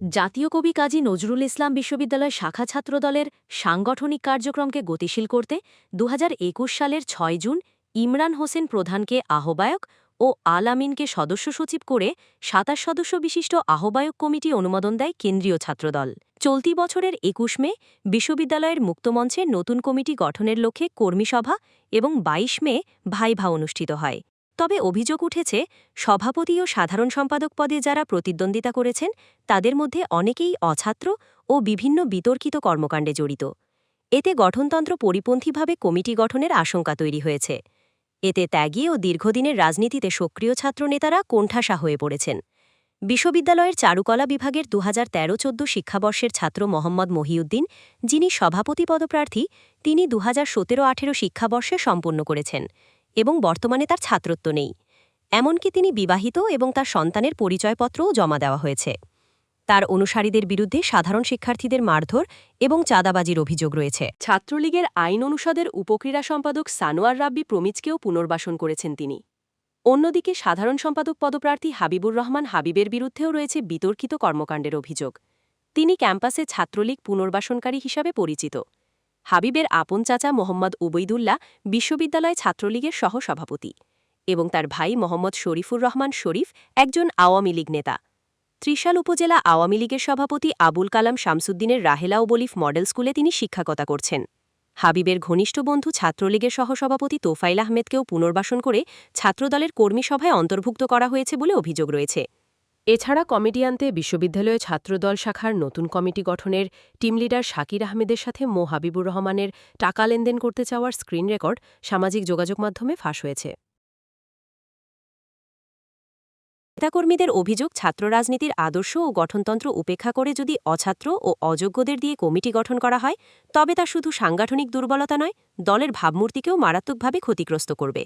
জাতীয় কবি কাজী নজরুল ইসলাম বিশ্ববিদ্যালয় শাখা ছাত্রদলের সাংগঠনিক কার্যক্রমকে গতিশীল করতে দুহাজার একুশ সালের ছয় জুন ইমরান হোসেন প্রধানকে আহ্বায়ক ও আল আমিনকে সদস্য সচিব করে সাতাশ সদস্য বিশিষ্ট আহ্বায়ক কমিটি অনুমোদন দেয় কেন্দ্রীয় ছাত্রদল। চলতি বছরের একুশ মে বিশ্ববিদ্যালয়ের মুক্তমঞ্চে নতুন কমিটি গঠনের লক্ষ্যে কর্মীসভা এবং ২২ মে ভাইভা অনুষ্ঠিত হয়। তবে অভিযোগ উঠেছে, সভাপতি ও সাধারণ সম্পাদক পদে যারা প্রতিদ্বন্দ্বিতা করেছেন, তাদের মধ্যে অনেকেই অছাত্র ও বিভিন্ন বিতর্কিত কর্মকাণ্ডে জড়িত। এতে গঠনতন্ত্র পরিপন্থীভাবে কমিটি গঠনের আশঙ্কা তৈরি হয়েছে। এতে ত্যাগী ও দীর্ঘদিনের রাজনীতিতে সক্রিয় ছাত্রনেতারা কোণঠাসা হয়ে পড়েছেন। বিশ্ববিদ্যালয়ের চারুকলা বিভাগের দু হাজার তেরো চোদ্দ শিক্ষাবর্ষের ছাত্র মোহাম্মদ মহিউদ্দিন, যিনি সভাপতি পদপ্রার্থী, তিনি দু হাজার সতেরো আঠেরো শিক্ষাবর্ষে সম্পন্ন করেছেন। এবং বর্তমানে তার ছাত্রত্ব নেই। এমনকি তিনি বিবাহিত এবং তার সন্তানের পরিচয়পত্রও জমা দেওয়া হয়েছে। তার অনুসারীদের বিরুদ্ধে সাধারণ শিক্ষার্থীদের মারধর এবং চাঁদাবাজির অভিযোগ রয়েছে। ছাত্রলীগের আইন অনুষদের উপক্রীড়া সম্পাদক সানোয়ার রাব্বি প্রমিজকেও পুনর্বাসন করেছেন তিনি। অন্যদিকে সাধারণ সম্পাদক পদপ্রার্থী হাবিবুর রহমান হাবিবের বিরুদ্ধেও রয়েছে বিতর্কিত কর্মকাণ্ডের অভিযোগ। তিনি ক্যাম্পাসে ছাত্রলীগ পুনর্বাসনকারী হিসাবে পরিচিত। হাবিবের আপন চাচা মোহাম্মদ উবৈদুল্লাহ বিশ্ববিদ্যালয় ছাত্রলীগের সহসভাপতি এবং তার ভাই মোহাম্মদ শরীফুর রহমান শরীফ একজন আওয়ামী লীগ নেতা। ত্রিশাল উপজেলা আওয়ামী লীগের সভাপতি আবুল কালাম শামসুদ্দিনের রাহেলা ও বলিফ মডেল স্কুলে তিনি শিক্ষকতা করছেন। হাবিবের ঘনিষ্ঠ বন্ধু ছাত্রলীগের সহসভাপতি তোফাইল আহমেদকেও পুনর্বাসন করে ছাত্রদলের কর্মী সভায় অন্তর্ভুক্ত করা হয়েছে বলে অভিযোগ রয়েছে। এছাড়া কমিটি আনতে বিশ্ববিদ্যালয় ছাত্রদল শাখার নতুন কমিটি গঠনের টিম লিডার শাকির আহমেদের সাথে মো. হাবিবুর রহমানের টাকা লেনদেন করতে চাওয়ার স্ক্রিন রেকর্ড সামাজিক যোগাযোগ মাধ্যমে ফাঁস হয়েছে। নেতাকর্মীদের অভিযোগ, ছাত্র রাজনীতির আদর্শ ও গঠনতন্ত্র উপেক্ষা করে যদি অছাত্র ও অযোগ্যদের দিয়ে কমিটি গঠন করা হয়, তবে তা শুধু সাংগঠনিক দুর্বলতা নয়, দলের ভাবমূর্তিকেও মারাত্মকভাবে ক্ষতিগ্রস্ত করবে।